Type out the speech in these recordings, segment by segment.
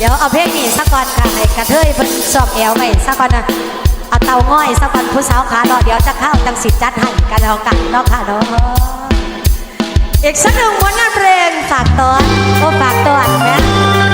เดี๋ยวเอาเพลงนี้สักก่อนค่ะให้กระเทยเพิ่นสอบแอวไว้สักก่อนนะเอาเตาง่อยสักก่อนผู้สาวขาเนาะเดี๋ยวจะเข้าจังสิจัดให้กันแล้วกันเนาะค่ะเนาะอีกสักหนึ่งผลงานเพลงฝากตอนโอ้ฝากตอนแม่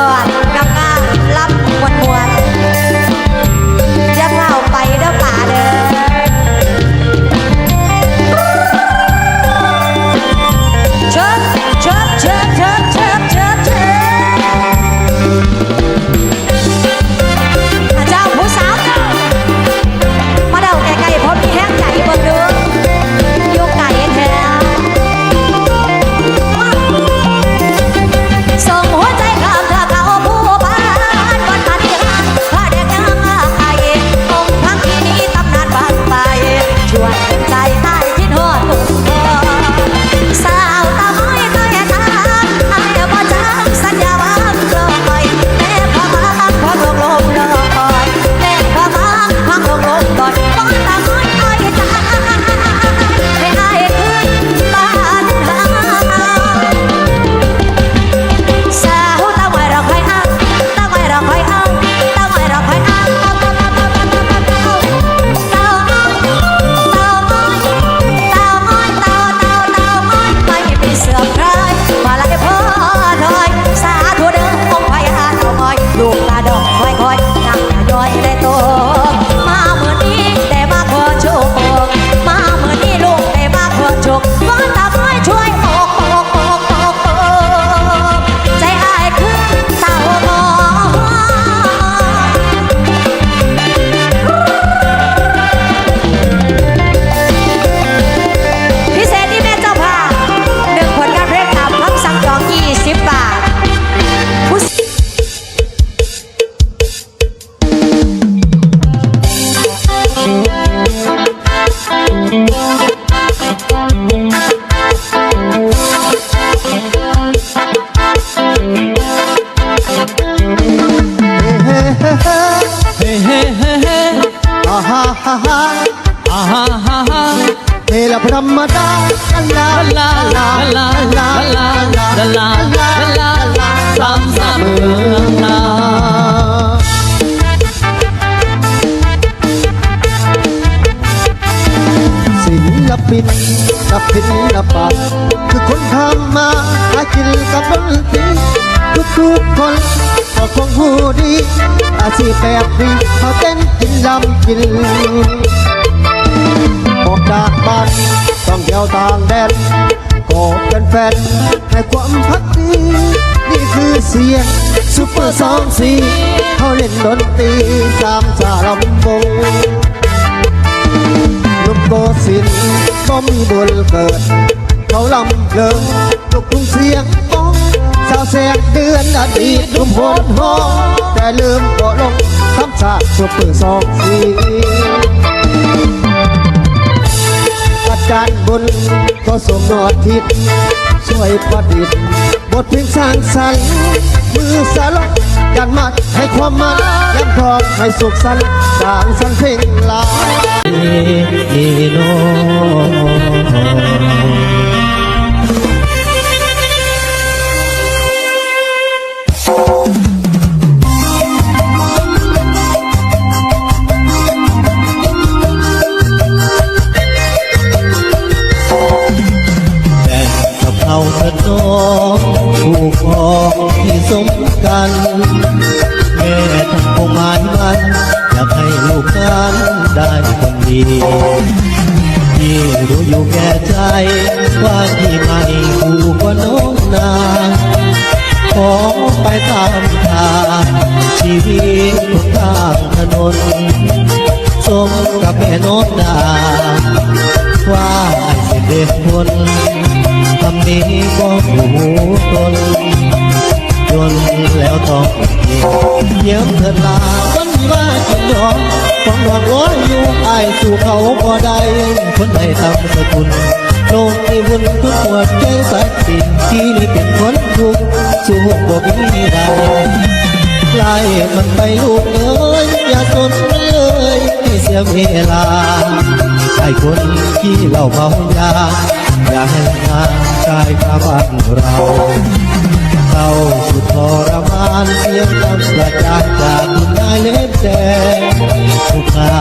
Gamboa. ก็คงหูดี อาชีพแบบนี้เขาเต้นกินลำกินออกจากบ้านต้องเที่ยวต่างแดนก็เป็นแฟนให้ความพักดีนี่คือเสียงซุปเปอร์สองสีเขาเล่นดนตรีตามสาลำวงลุกโกสินก็มีบุญเกิด เขาลำเลิงลูกทุ่งเสียงาวแสงเดือนอดีตลุมพลห้องแต่ลืมก็ลงทำชาติสุดปือสองสีอาจารย์บุญก็สมนอทิศช่วยประดิษฐ์บทเพลงสร้างสรรค์มือสลบยันมัดให้ความมันยันพร้อมให้สุขสันต์สร้างสรรค์เพลงลานีโน พี่รู้อยู่แก่ใจ ว่าที่ไม่คู่ก็น้องนาขอไปตามทางชีวิตทุกทางถนน สมกับแม่โนดดาว่าไอ้เด็จพลคำนี้ก็หูตนจนแล้วต้องเยี่ยมเถิดลา วันวิว่าจินยอมฟังหวังร้อยอยู่ไอ้ายสู่เขาบ่ได้คนใดทำสกุลโลกที่วุ่นทุกหัวใจสักสิ่งที่นี่เป็นคนทุกข์สู่บ่มีได้ไล่มันไปลูกเอ้ยอย่าสนเลยเสียเวลาไอ้คนที่เราเมายาอย่าให้งาน กายข้าบ้านเราเข้าสุดทรมานเสียงคำประจานจากคุณนายเล็บแดงทุกทา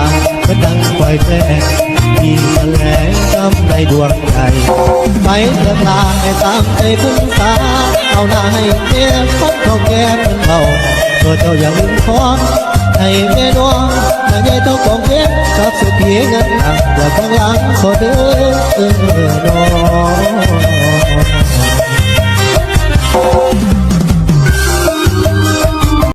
ก็ดังปล่อยแปลงที่แสลงกำในดวงใจไปเถิดลาให้ตามใจคุณตาเอาหน้าให้เมียพัดเขาแก้เป็นเบาตัวเจ้าอย่าลืมคอให้แม่น้องมายใหญ่เท่าของเพชรกับสุขีเงินหนักอย่าข้างหลังขอเด้อเออน้อง Oh